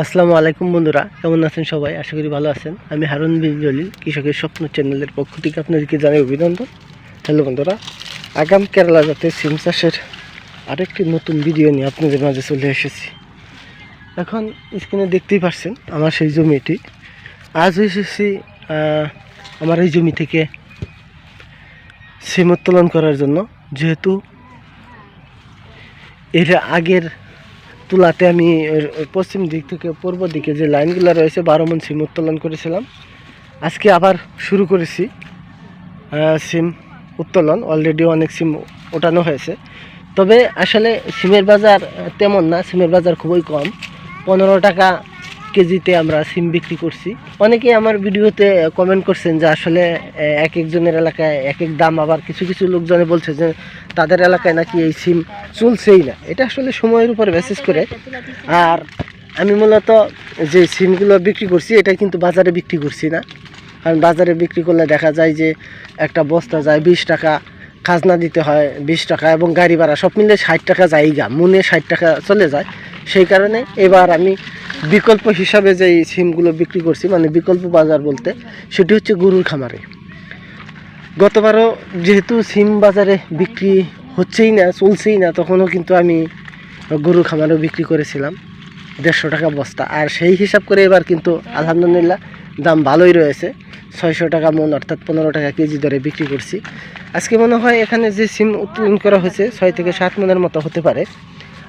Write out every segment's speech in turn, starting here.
আসসালামু আলাইকুম বন্ধুরা, কেমন আছেন সবাই? আশা করি ভালো আছেন। আমি হারুন বিন জলিল কৃষকের স্বপ্ন চ্যানেলের পক্ষ থেকে আপনাদেরকে জানাই অভিনন্দন। হ্যালো বন্ধুরা, আগাম কেরালা জাতের সিম চাষের আরেকটি নতুন ভিডিও নিয়ে আপনাদের মাঝে চলে এসেছি। এখন স্ক্রিনে দেখতেই পাচ্ছেন আমার সেই জমিটি। আজ এসেছি আমার এই জমি থেকে সিম উত্তোলন করার জন্য। যেহেতু এর আগের তুলাতে আমি পশ্চিম দিক থেকে পূর্ব দিকে যে লাইনগুলো রয়েছে, বারো মন সিম উত্তোলন করেছিলাম। আজকে আবার শুরু করেছি সিম উত্তোলন। অলরেডি অনেক সিম ওঠানো হয়েছে। তবে আসলে সিমের বাজার তেমন না, সিমের বাজার খুবই কম। পনেরো টাকা কেজিতে আমরা সিম বিক্রি করছি। অনেকেই আমার ভিডিওতে কমেন্ট করছেন যে আসলে এক একজনের এলাকায় এক এক দাম, আবার কিছু কিছু লোকজনে বলছে যে তাদের এলাকায় নাকি এই সিম চলছেই না। এটা আসলে সময়ের উপর মেসেজ করে। আর আমি মূলত যে সিমগুলো বিক্রি করছি এটা কিন্তু বাজারে বিক্রি করছি না। কারণ বাজারে বিক্রি করলে দেখা যায় যে একটা বস্তা যায় বিশ টাকা, খাজনা দিতে হয় বিশ টাকা এবং গাড়ি ভাড়া সব মিলে ষাট টাকা যাইগা মনে ষাট টাকা চলে যায়। সেই কারণে এবার আমি বিকল্প হিসাবে যে সিমগুলো বিক্রি করছি মানে বিকল্প বাজার বলতে, সেটি হচ্ছে গরুর খামারে। গতবারও যেহেতু সিম বাজারে বিক্রি হচ্ছেই না, চলছেই না, তখনও কিন্তু আমি গরু খামারেও বিক্রি করেছিলাম, দেড়শো টাকা বস্তা। আর সেই হিসাব করে এবার কিন্তু আলহামদুলিল্লাহ দাম ভালোই রয়েছে, ছয়শো টাকা মন, অর্থাৎ পনেরো টাকা কেজি দরে বিক্রি করছি। আজকে মনে হয় এখানে যে সিম উৎপাদন করা হয়েছে, ছয় থেকে সাত মনের মতো হতে পারে।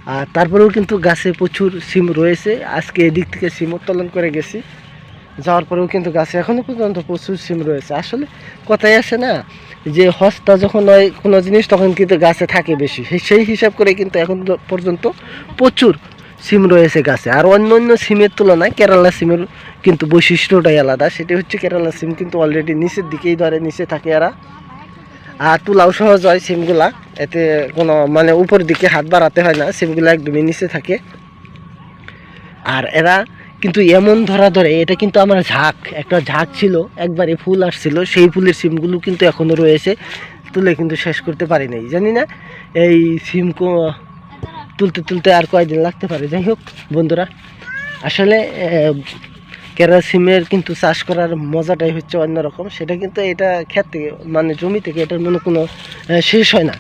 আর তারপরেও কিন্তু গাছে প্রচুর সিম রয়েছে। আজকে এদিক থেকে সিম উত্তোলন করে গেছি। যাওয়ার পরেও কিন্তু গাছে এখনও পর্যন্ত প্রচুর সিম রয়েছে। আসলে কথাই আসে না যে হস্তা যখন হয় কোনো জিনিস তখন কিন্তু গাছে থাকে বেশি। সেই- সেই হিসাব করে কিন্তু এখন পর্যন্ত প্রচুর সিম রয়েছে গাছে। আর অন্য অন্য সিমের তুলনায় কেরালা সিমের কিন্তু বৈশিষ্ট্যটাই আলাদা। সেটি হচ্ছে কেরালা সিম কিন্তু অলরেডি নিচের দিকেই ধরে, নিচে থাকে এরা। আর তুলাও সহজ হয় সিমগুলা। এতে কোনো মানে উপর দিকে হাত বাড়াতে হয় না, সিমগুলো একদমই নিচে থাকে। আর এরা কিন্তু এমন ধরা ধরে, এটা কিন্তু আমার ঝাঁক, একটা ঝাঁক ছিল, একবারে ফুল আসছিল, সেই ফুলের সিমগুলো কিন্তু এখনও রয়েছে, তুলে কিন্তু শেষ করতে পারি নাই। জানি না, এই সিম তুলতে তুলতে আর কয়দিন লাগতে পারে। যাই হোক, বন্ধুরা, আসলে আহ, কেরা সিমের কিন্তু চাষ করার মজাটাই হচ্ছে অন্যরকম। সেটা কিন্তু এটা ক্ষেত থেকে মানে জমি থেকে এটার মনে কোনো শেষ হয় না।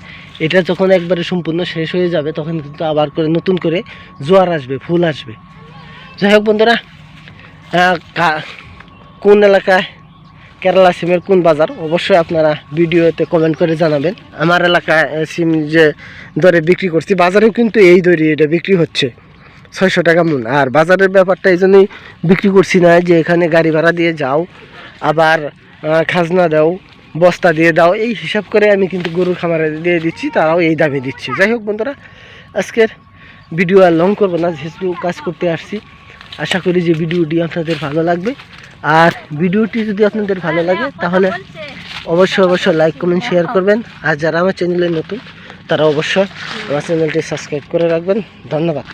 এটা যখন একবারে সম্পূর্ণ শেষ হয়ে যাবে তখন কিন্তু আবার করে নতুন করে জোয়ার আসবে ফুল আসবে। যাই হোক বন্ধুরা কোন এলাকায় কেরালা সিমের কোন বাজার অবশ্যই আপনারা ভিডিওতে কমেন্ট করে জানাবেন। আমার এলাকায় সিম যে দরে বিক্রি করছি বাজারেও কিন্তু এই দরে এটা বিক্রি হচ্ছে। ছয়শো টাকা মন। আর বাজারের ব্যাপারটা এই জন্যই বিক্রি করছি না যে এখানে গাড়ি ভাড়া দিয়ে যাও, আবার খাজনা দাও, বস্তা দিয়ে দাও, এই হিসাব করে আমি কিন্তু গরুর খামারে দিয়ে দিচ্ছি, তারাও এই দামে দিচ্ছি। যাই হোক বন্ধুরা, আজকের ভিডিও আর লং করব না, যেহেতু কাজ করতে আসছি, আশা করি যে ভিডিওটি আপনাদের ভালো লাগবে। আর ভিডিওটি যদি আপনাদের ভালো লাগে, তাহলে অবশ্যই অবশ্যই লাইক কমেন্ট শেয়ার করবেন। আর যারা আমার চ্যানেলে নতুন, তারা অবশ্যই আমার চ্যানেলটি সাবস্ক্রাইব করে রাখবেন। ধন্যবাদ।